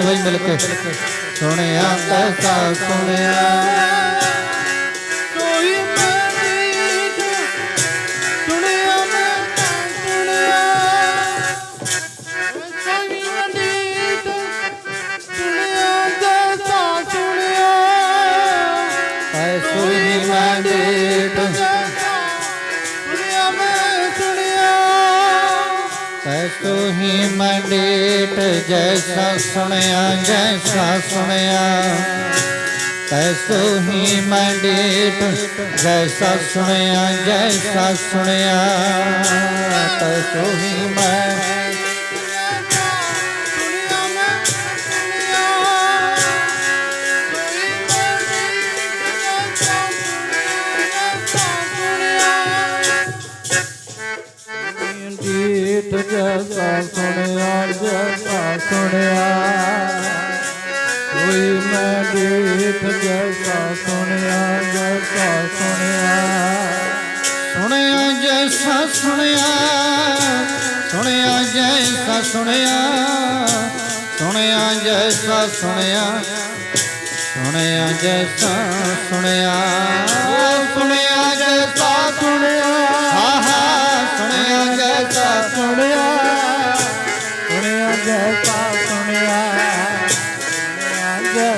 ਬਈ ਮਿਲ ਕੇ ਸੁਣਿਆ ਕੈਸਾ ਸੁਣਿਆ। ਕੋਈ ਮੇਰੀ ਸੁਣਿਆ ਮੈਂ ਸੁਣਿਆ। ਕੋਈ ਮੰਡੀਤ ਸੁਣਿਆ ਜੈਸਾ ਸੁਣਿਆ। ਐਸੋ ਹੀ ਮੰਡੇਟ ਸੁਣਿਆ ਐਸੋ ਹੀ ਮੰਡੇਟ, ਜੈਸਾ ਸੁਣਿਆ ਜੈਸਾ ਸੁਣਿਆ। ਐਸੋ ਹੀ ਮੰਡੇਟ, ਜੈਸਾ ਸੁਣਿਆ ਜੈਸਾ ਸੁਣਿਆ। ਐਸੋ ਹੀ ਮੈਂ जैसा सुनिया। कोई मैं गीत जैसा सुने जैसा सुने सुने जैसा सुने सुने जैसा सुने सुने जैसा सुने सुने जैसा सुने सुने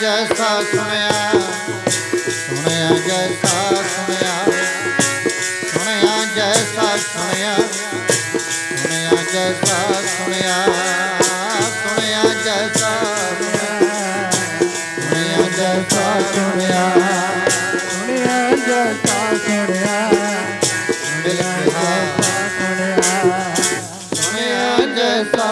ਜੈਸਾ ਸੁਣਿਆ ਸੁਣਿਆ ਜੈਸਾ ਸੁਣਿਆ ਸੁਣਿਆ ਜੈਸਾ ਸੁਣਿਆ ਸੁਣਿਆ ਜੈਸਾ ਸੁਣਿਆ ਸੁਣਿਆ ਜੈਸਾ ਸੁਣਿਆ ਜੈਸਾ ਸੁਣਿਆ ਸੁਣਿਆ ਜੈਸਾ ਸੁਣਿਆ ਮਿਲ ਕੇ ਸੁਣਿਆ ਸੁਣਿਆ ਜੈਸਾ